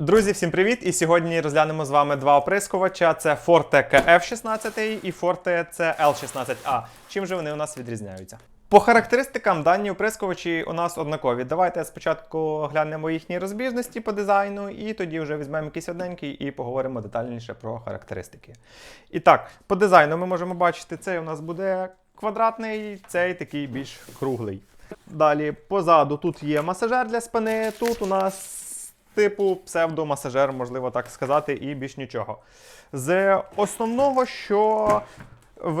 Друзі, всім привіт! І сьогодні розглянемо з вами два оприскувача: це Forte KF16 і Forte CL16A. Чим же вони у нас відрізняються? По характеристикам дані оприскувачі у нас однакові. Давайте спочатку глянемо їхні розбіжності по дизайну, і тоді вже візьмемо якийсь одненький і поговоримо детальніше про характеристики. І так, по дизайну ми можемо бачити, цей у нас буде квадратний, цей такий більш круглий. Далі позаду тут є масажер для спини, тут у нас типу псевдомасажер, можливо так сказати, і більш нічого. З основного, що в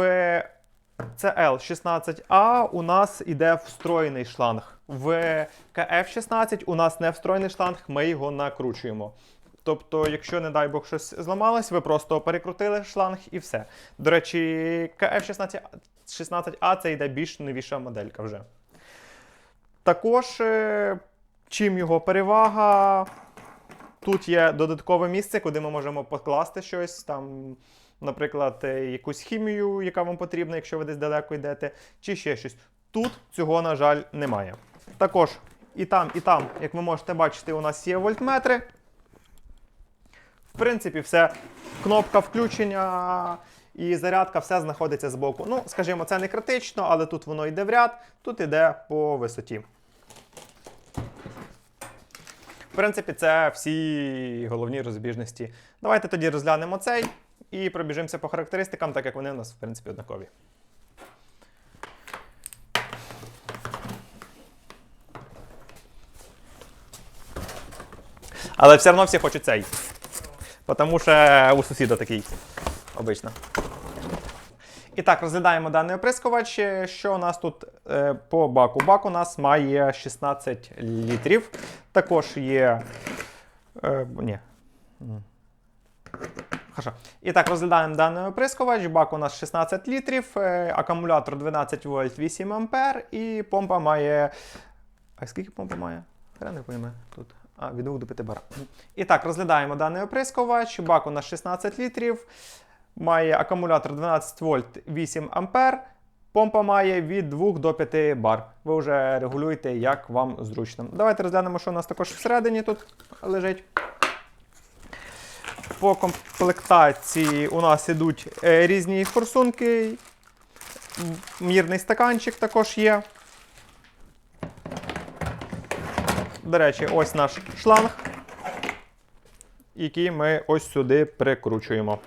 CL16A у нас іде встроєний шланг. В KF16 у нас не встроєний шланг, ми його накручуємо. Тобто, якщо, не дай Бог, щось зламалось, ви просто перекрутили шланг і все. До речі, KF16 16A це йде більш новіша моделька вже. Також, е, чим його перевага, тут є додаткове місце, куди ми можемо покласти щось, там, наприклад, е, якусь хімію, яка вам потрібна, якщо ви десь далеко йдете, чи ще щось. Тут цього, на жаль, немає. Також і там, і там, як ви можете бачити, у нас є вольтметри. В принципі, все. Кнопка включення і зарядка, все знаходиться збоку. Ну, скажімо, це не критично, але тут воно йде в ряд, тут йде по висоті. В принципі, це всі головні розбіжності. Давайте тоді розглянемо цей і пробіжимося по характеристикам, так як вони у нас, в принципі, однакові. Але все одно всі хочуть цей. Тому що у сусіда такий обично. І так, розглядаємо даний оприскувач. Що у нас тут е, по баку? Бак у нас має 16 літрів. Також є. Е, ні. Хорошо. І так, розглядаємо даний оприскувач. Бак у нас 16 літрів, е, акумулятор 12 вольт 8 ампер, і помпа має. А скільки помпа має? Я не пойме тут. А, від 2 до 5 бар. І так, розглядаємо даний оприскувач. Бак у нас 16 літрів. Має акумулятор 12 вольт 8 ампер. Помпа має від 2 до 5 бар. Ви вже регулюєте, як вам зручно. Давайте розглянемо, що у нас також всередині тут лежить. По комплектації у нас ідуть е, різні форсунки. Мірний стаканчик також є. До речі, ось наш шланг, який ми ось сюди прикручуємо.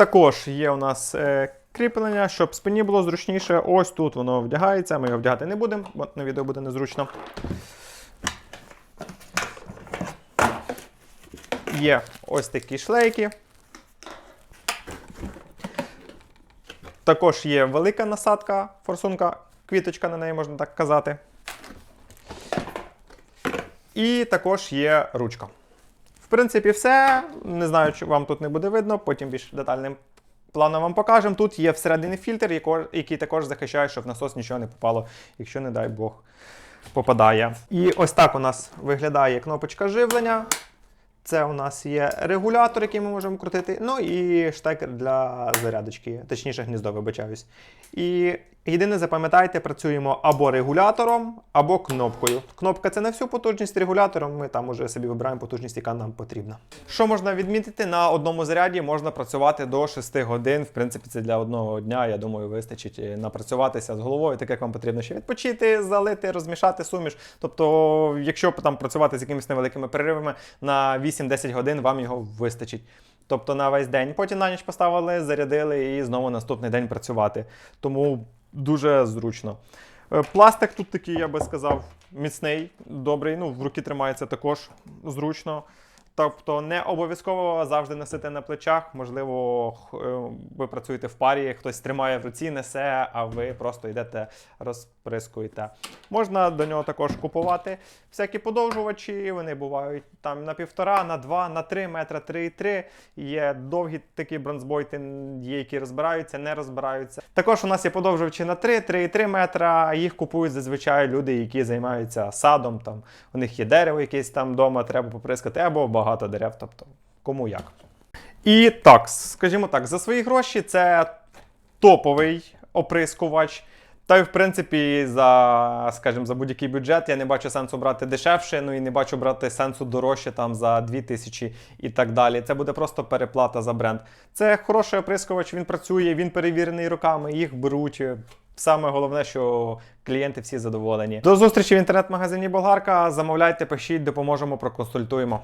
Також є у нас е, кріплення, щоб спині було зручніше. Ось тут воно вдягається. Ми його вдягати не будемо, бо на відео буде незручно. Є ось такі шлейки. Також є велика насадка, форсунка, квіточка на неї можна так казати. І також є ручка. Принципі, все. Не знаю, чи вам тут не буде видно, потім більш детальним планом вам покажемо. Тут є всередині фільтр, який також захищає, щоб в насос нічого не попало, якщо, не дай Бог, попадає. І ось так у нас виглядає кнопочка живлення. Це у нас є регулятор, який ми можемо крутити. Ну і штекер для зарядочки, точніше, гніздо, вибачаюсь. І єдине, запам'ятайте, працюємо або регулятором, або кнопкою. Кнопка це на всю потужність, регулятором ми там уже собі вибираємо потужність, яка нам потрібна. Що можна відмітити? На одному заряді можна працювати до 6 годин. В принципі, це для одного дня, я думаю, вистачить е, напрацюватися з головою, так як вам потрібно ще відпочити, залити, розмішати суміш. Тобто, якщо там працювати з якимись невеликими переривами, на 8-10 годин вам його вистачить. Тобто на весь день. Потім на ніч поставили, зарядили і знову наступний день працювати. Тому дуже зручно. Е, Пластик тут такий, я би сказав, міцний, добрий. Ну, в руки тримається також зручно. Тобто не обов'язково завжди носити на плечах. Можливо, е, ви працюєте в парі, хтось тримає в руці, несе, а ви просто йдете, розприскуєте. Можна до нього також купувати всякі подовжувачі. Вони бувають там на півтора, на два, на три метра, 3,3. Є довгі такі бронзбойти, є, які розбираються, не розбираються. Також у нас є подовжувачі на 3, 3,3 метра. Їх купують зазвичай люди, які займаються садом. Там у них є дерево якесь там вдома, треба поприскати, або багато дерев. Тобто, кому як. І так, скажімо так, за свої гроші це топовий оприскувач. Та й в принципі, за, скажімо, за будь-який бюджет я не бачу сенсу брати дешевше, ну і не бачу брати сенсу дорожче там за 2000 і так далі. Це буде просто переплата за бренд. Це хороший оприскувач, він працює, він перевірений руками, їх беруть. Саме головне, що клієнти всі задоволені. До зустрічі в інтернет-магазині Болгарка. Замовляйте, пишіть, допоможемо, проконсультуємо.